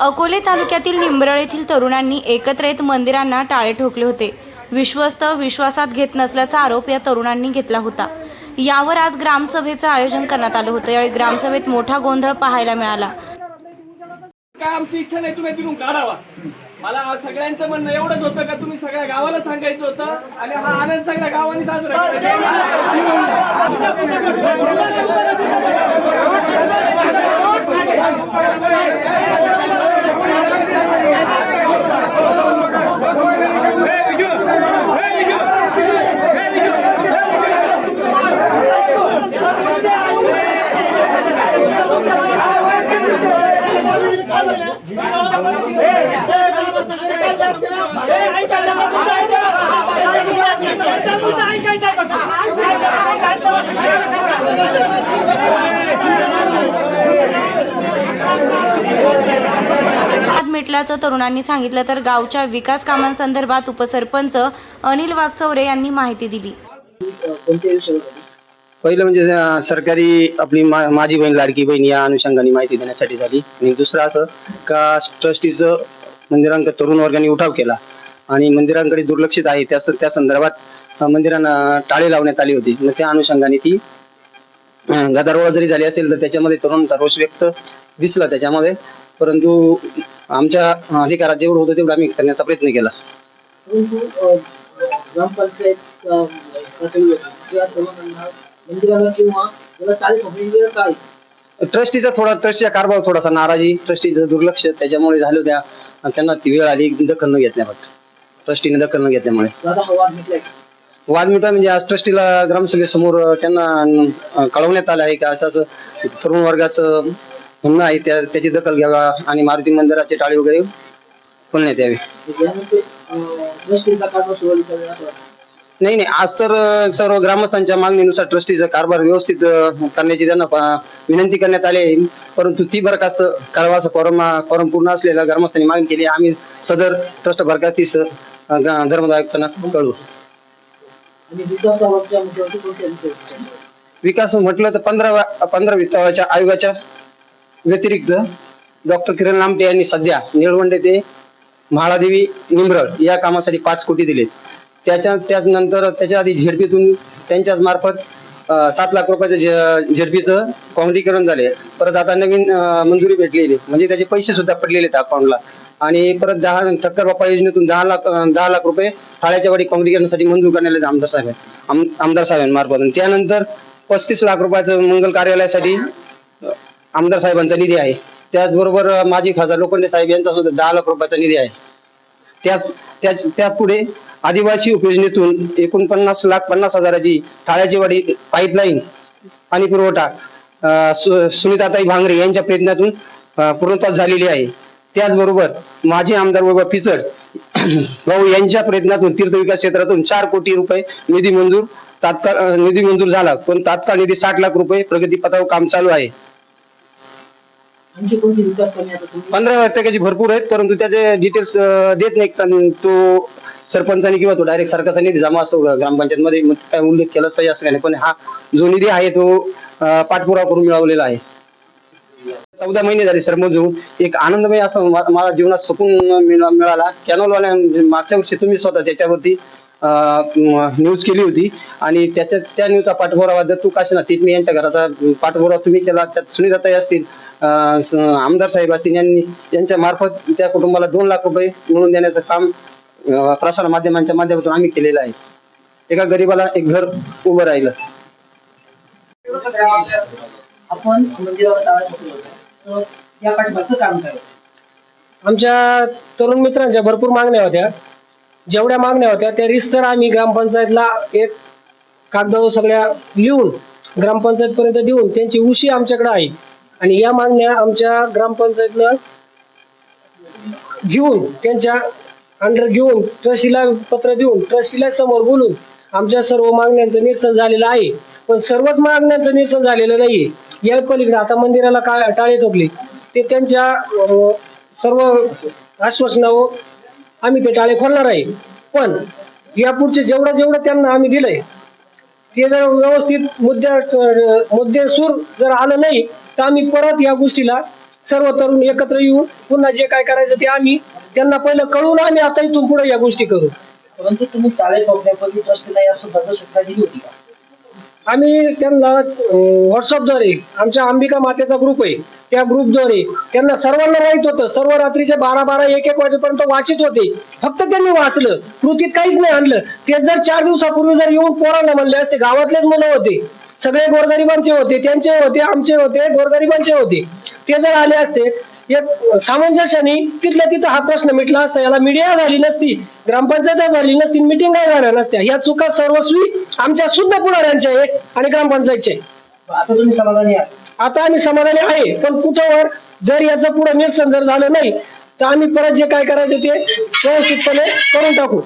अकोले तालुक्यातील निंबरळ येथील तरुणांनी एकत्र येत मंदिरांना टाळे ठोकले होते. विश्वस्त विश्वासात घेत नसल्याचा आरोप या तरुणांनी घेतला होता. यावर आज ग्रामसभेचं आयोजन करण्यात आलं होतं. यावेळी ग्रामसभेत मोठा गोंधळ पाहायला मिळाला. काय आमची इच्छा नाही? तुम्ही तिथून काढावा. मला सगळ्यांचं म्हणणं एवढंच होतं का तुम्ही सगळ्या गावाला सांगायचं होतं आणि हा आनंद सगळ्या गावाने साजरा केला. असल्याचं तरुणांनी सांगितलं तर गावच्या विकास कामांसंदर्भात उपसरपंच अनिल वाघचौरे यांनी माहिती दिली. पहिलं म्हणजे सरकारी आपली मा- माझी बहीण लाडकी बहीण या अनुषंगाने माहिती देण्यासाठी झाली. आणि दुसरं असं का ट्रस्टीचं मंदिरांकडे तरुण वर्गाने उठाव केला. आणि मंदिरांकडे दुर्लक्षित आहे. त्या त्या संदर्भात मंदिरांना टाळे लावण्यात आली होती. मग त्या अनुषंगाने ती गदारोळ जरी झाली असेल तर त्याच्यामध्ये तरुणांचा रोष व्यक्त दिसला त्याच्यामध्ये. परंतु आमच्या अधिकारात जेवढं होतं तेवढं आम्ही करण्याचा प्रयत्न केला. काय? ट्रस्टीचा थोडा ट्रस्टीच्या कारभार थोडासा नाराजी ट्रस्टीचं दुर्लक्ष त्याच्यामुळे झालं होत्या. आणि त्यांना ती वेळ आली दखल न घेतल्याबद्दल ट्रस्टीने दखल न घेतल्यामुळे. वाद मिटा म्हणजे आज ट्रस्टीला ग्रामसभेसमोर त्यांना कळवण्यात आलं आहे की? असं तरुण वर्गाचं त्या त्याची दखल घ्यावा आणि मारुती मंदिराचे टाळे वगैरे खोलण्यात यावे नाही नाही आज तर सर्व ग्रामस्थांच्या मागणीनुसार ट्रस्टीचा कारभार व्यवस्थित करण्याची त्यांना विनंती करण्यात आली आहे. परंतु ती बरखास्त करावा असं फॉरम फॉरम पूर्ण असलेल्या ग्रामस्थांनी मागणी केली. आम्ही सदर ट्रस्ट बरखास्तीस ग- धर्मदायकांना मुद्दे विकास म्हटलं तर पंधरा पंधरा वित्ताच्या आयोगाच्या व्यतिरिक्त डॉक्टर किरण लामटे यांनी सध्या निळवंडे ते म्हाळादेवी निंब्रळ या कामासाठी पाच कोटी दिलेत. त्याच्या त्यानंतर त्याच्या आधी झेडपीतून त्यांच्याच मार्फत सात लाख रुपयाचं झेडपीचं काँग्रीकरण झाले. परत आता नवीन मंजुरी भेटलेली. म्हणजे त्याचे पैसे सुद्धा पडलेले आहेत अकाउंटला आणि परत दहा ठक्कर बाप्पा योजनेतून दहा लाख दहा लाख रुपये फाळ्याच्या वाडी काँग्रीकरणासाठी मंजूर करण्यात आले आमदार साहेब आम- आमदार साहेबांमार्फत. आणि त्यानंतर पस्तीस लाख रुपयाचं मंगल कार्यालयासाठी आमदार साहेबांचा निधी आहे. त्याचबरोबर माजी खासदार लोखंडे साहेब यांचा सुद्धा दहा लाख रुपयाचा निधी आहे. त्याच त्याच त्यापुढे आदिवासी उपयोजनेतून एकोणपन्नास लाख पन्नास हजाराची थाळ्याची वाडी पाईपलाईन पाणी पुरवठा सु- सुनीताताई भांगरे यांच्या प्रयत्नातून पूर्णताच झालेली आहे. त्याचबरोबर माजी आमदार बाबा पिचड भाऊ यांच्या प्रयत्नातून तीर्थ विकास क्षेत्रातून चार कोटी रुपये निधी मंजूर तात्काळ निधी मंजूर झाला. पण तात्काळ निधी साठ लाख रुपये प्रगतीपथावर काम चालू आहे. आणखी विकास पंधरा टक्क्याची भरपूर आहेत परंतु त्याचे डिटेल्स देत नाही कारण तो सरपंचाने किंवा तो डायरेक्ट सरकारचा निधी जमा असतो ग्रामपंचायत मध्ये काय उल्लेख केला पाहिजे असं काही नाही. पण हा जो निधी आहे तो अं, पाठपुरावा करून मिळवलेला आहे. चौदा महिने झाले सर मजून. एक आनंदमय असं मा- मला जीवनात सुकून मिळ- मिळाला. कॅनॉलवाल्या मागच्या वर्षी तुम्ही स्वतः त्याच्यावरती न्यूज केली होती. आणि त्याच्या त्या न्यूजचा पाठपुरावा जर तू काशी ना टिपमी यांच्या घराचा पाठपुरावा तुम्ही त्याला त्यात सुनीताताई असतील आमदार साहेब असतील यांनी यांच्या मार्फत त्या कुटुंबाला दोन लाख रुपये मिळवून देण्याचं काम प्रसार माध्यमांच्या माध्यमातून आम्ही केलेलं आहे. एका गरीबाला एक घर उभं राहिलं. आपण या पाठीमागचं काम? आमच्या तरुण मित्रांच्या भरपूर मागण्या होत्या. जेवढ्या मागण्या होत्या त्या रिस्तर आम्ही ग्रामपंचायतला एक कागदावर सगळ्या लिहून ग्रामपंचायतपर्यंत देऊन त्यांची उशी आमच्याकडे आहे. आणि या मागण्या आमच्या ग्रामपंचायतला घेऊन त्यांच्या अंडर घेऊन ट्रस्टीला पत्र देऊन ट्रस्टीला समोर बोलून आमच्या सर्व मागण्यांचं निरसन झालेलं आहे. पण सर्वच मागण्यांचं निरसन झालेलं नाही या पलीकडे आता मंदिराला का टाळे ठोकले? ते त्यांच्या सर्व आश्वासनावर आम्ही ते टाळे खोलणार आहे. पण यापुढचे जेवढं जेवढं त्यांना आम्ही दिलंय ते जर व्यवस्थित मुद्द्या मुद्दे सूर जर आलं नाही तर आम्ही परत या गोष्टीला सर्व तरुण एकत्र येऊन पुन्हा जे काय करायचं ते आम्ही त्यांना पहिलं कळून आम्ही आता इथून पुढे या गोष्टी करू. परंतु तुम्ही ताळे ठोकण्यापूर्वी प्रश्न नाही असं बद्दल दिली होती का? आम्ही त्यांना व्हॉट्सअपद्वारे आमच्या अंबिका मातेचा ग्रुप आहे त्या ग्रुपद्वारे त्यांना सर्वांना माहीत होतं. सर्व रात्रीचे बारा बारा एक एक वाजेपर्यंत वाचित होते. फक्त त्यांनी वाचलं. कृतीत काहीच नाही आणलं. ते जर चार दिवसापूर्वी जर येऊन पोरांना म्हणले असते गावातलेच मुलं होते. सगळे गोरगरिबांचे होते त्यांचे होते आमचे होते गोरगरिबांचे होते. ते जर आले असते एक सामंजस्याने तिथल्या तिथं हा प्रश्न मिटला असता. याला मीडिया झाली नसती ग्रामपंचायत झाली नसती मिटिंग झाल्या नसत्या. ह्या चुका सर्वस्वी आमच्या शुद्ध पुढाऱ्यांच्या आहेत आणि ग्रामपंचायतच्या आहेत. आता तुम्ही समाधानी आता आम्ही समाधानी आहे पण कुठवर जर याचं पुढे जर झालं नाही तर आम्ही परत जे काय करायचं ते व्यवस्थितपणे करून टाकू.